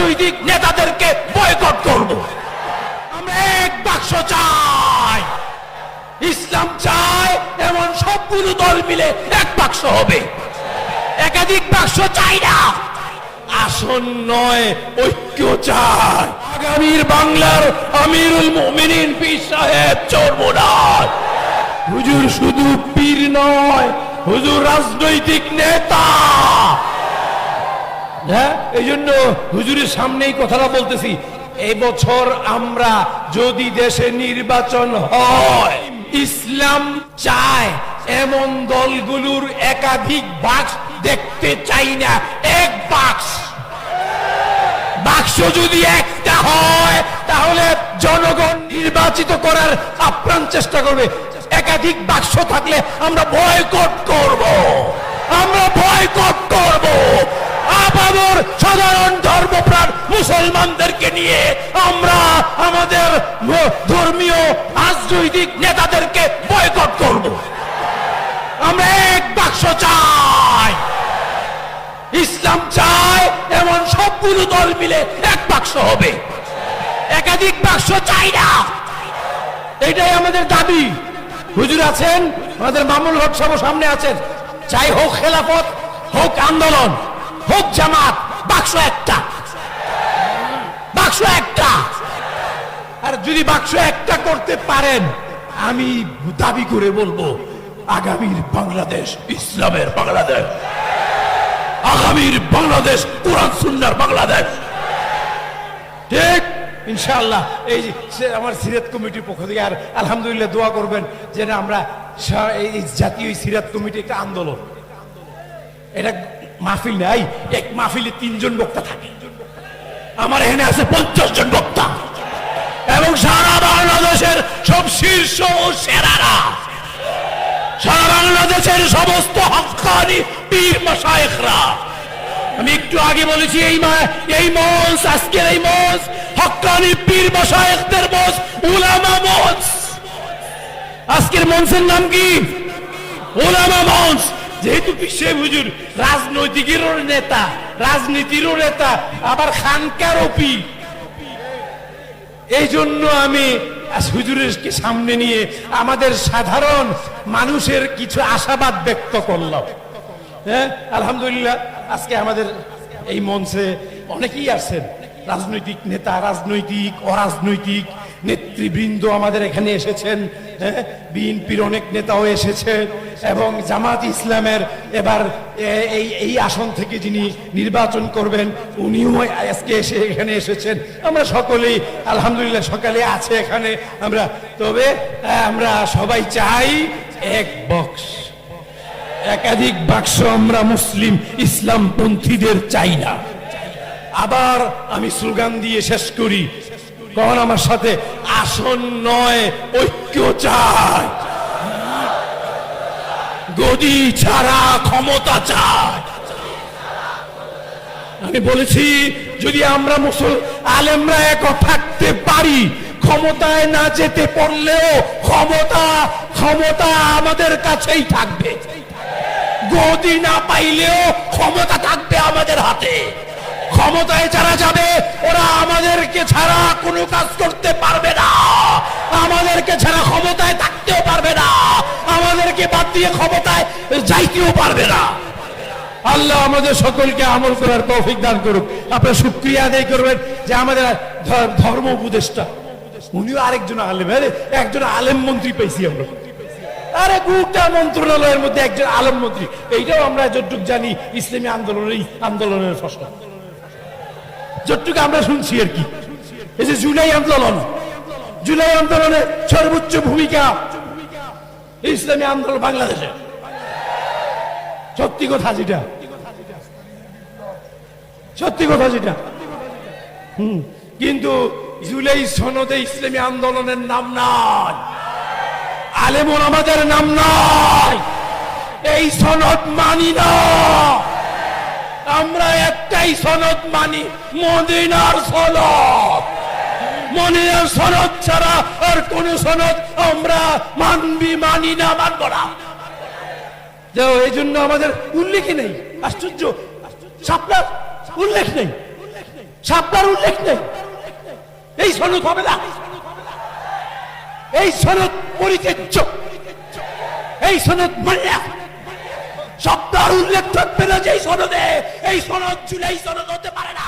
রাজনৈতিক নেতাদেরকে বয়কট করব। আমরা এক বাক্স চাই। ইসলাম চায় এমন সবগুলো দল মিলে এক বাক্স হবে। একাধিক বাক্স চাই না। আসন নয়, ঐক্য চাই। আগামীর বাংলার আমিরুল মুমিনিন পীর সাহেব চর্মনাথ হুজুর শুধু পীর নয়, হুজুর রাজনৈতিক নেতা। হ্যাঁ এই জন্য হুজুরের সামনেই কথাটা বলতেছি। এই বছর আমরা যদি দেশে নির্বাচন হয়, ইসলাম চায় এমন দলগুলোর একাধিক বাক্স দেখতে চাই না, এক বাক্স। বাক্স যদি একটা হয়, তাহলে জনগণ নির্বাচিত করার আপ্রাণ চেষ্টা করবে। একাধিক বাক্স থাকলে আমরা বয়কট করব। আমরা বয়কট করব আপাদর সাধারণ ধর্মপ্রাণ মুসলমানদেরকে নিয়ে আমরা আমাদের ধর্মীয়, রাজনৈতিক নেতাদেরকে বয়কট করব। আমরা এক বাক্স চাই। ইসলাম চায় এমন সবগুলো দল মিলে এক বাক্স হবে। একাধিক বাক্স চাই না। এটাই আমাদের দাবি। হুজুর আছেন? আমাদের মামুল হক সাহেব সামনে আছেন। চাই হোক খেলাফত, হোক আন্দোলন, হোক জামাত, বাক্স একটা। একটা। আর যদি বাক্স একটা করতে পারেন, আমি দাবি করে বলব, আগামীর বাংলাদেশ ইসলামের বাংলাদেশ। আগামীর বাংলাদেশ কোরআন সুন্নার বাংলাদেশ। ঠিক? ইনশাআল্লাহ। এই আমার সিরাত কমিটির পক্ষ থেকে, আর আলহামদুলিল্লাহ দোয়া করবেন যে না আমরা এই জাতীয় সিরাত কমিটি একটা আন্দোলন। এটা মাহফিল নাই, এক মাহফিলে তিনজন বক্তা থাকে। আমার এখানে আছে পঞ্চাশ জন বক্তা। এবং সারা বাংলাদেশের সব শীর্ষ ও সেরারা। সারা বাংলাদেশের সমস্ত হকানি পীর মশায়েখরা। আমি একটু আগে বলেছি, এই মা- এই মঞ্চ, আজকের এই মঞ্চ, হকানি পীর মশায়েখদের মঞ্চ, উলামা মঞ্চ। আজকের মঞ্চের নাম কি? ওলামা মঞ্চ। যেহেতু বিশ্বে হুজুর রাজনৈতিকেরও নেতা, রাজনীতিরও নেতা, আবার খানকারও পীর এই জন্য আমি হুজুরেরকে সামনে নিয়ে আমাদের সাধারণ মানুষের কিছু আশাবাদ ব্যক্ত করলাম। হ্যাঁ আলহামদুলিল্লাহ, আজকে আমাদের এই মঞ্চে অনেকেই আছেন। রাজনৈতিক নেতা, রাজনৈতিক, অরাজনৈতিক নেতৃবৃন্দ আমাদের এখানে এসেছেন। বিএনপির অনেক নেতাও এসেছেন এবং জামাত ইসলামের এবার এই এই আসন থেকে যিনি নির্বাচন করবেন, উনিও আজকে এসে এখানে এসেছেন। আমরা সকলেই, আলহামদুলিল্লাহ, সকালে আছে এখানে আমরা। তবে আমরা সবাই চাই এক বক্স। একাধিক বাক্স আমরা মুসলিম ইসলাম পন্থীদের চাই না। আবার আমি স্লোগান দিয়ে শেষ করি কখন আমার সাথে আসন নয়, ঐক্য চাই। গদি ছাড়া ক্ষমতা চাই। আমি বলেছি, যদি আমরা মুসল, আলেমরা এক থাকতে পারি, ক্ষমতায় না যেতে পারলেও ক্ষমতা ক্ষমতা আমাদের কাছেই থাকবে। গদি না পাইলেও ক্ষমতা থাকবে আমাদের হাতে। ক্ষমতায় যারা যাবে, ওরা আমাদেরকে ছাড়া কাজ করতে পারবে না। আমাদেরকে ছাড়া ক্ষমতায় থাকতেও পারবে না, আমাদেরকে বাদ দিয়ে ক্ষমতায় যাইতেও পারবে না। আল্লাহ আমাদের সকলকে আমল করার তৌফিক দান করুক। আপনারা শুক্রিয়া আদায় করবেন যে আমাদের ধর্ম উপদেষ্টা। উনিও আরেকজন আলেম। একজন আলেম মন্ত্রী পেয়েছি আমরা। আরে, গোটা মন্ত্রণালয়ের মধ্যে একজন আলেম মন্ত্রী। এইটাও আমরা যতটুক জানি, ইসলামী আন্দোলনের আন্দোলনের ফসল। যতটুকু আমরা শুনছি আর কি। এই যে জুলাই আন্দোলন, জুলাই আন্দোলনের সর্বোচ্চ ভূমিকা ইসলামী আন্দোলন বাংলাদেশে। সত্যি কথা যেটা। সত্যি কথা যেটা। হুম, কিন্তু জুলাই সনদে ইসলামী আন্দোলনের নাম নাই। আলেমন আমাদের নাম নাই। এই সনদ মানি না। আমরা একটাই সনদ মানি, মদিনার সনদ। মদিনার সনদ ছাড়া আর কোন সনদ আমরা মানবি, মানি না, মানব না। যাও এই জন্য আমাদের উল্লেখই নেই। আশ্চর্য। সাপলার উল্লেখ নেই। শাপলার উল্লেখ নেই। এই সনদ হবে না। এই সনদ পরিচর্য এই সনদ মান্য শব্দার উল্লেখ থাকবে না যে এই সনদে। এই সনদ জুলাই সনদ হতে পারে না।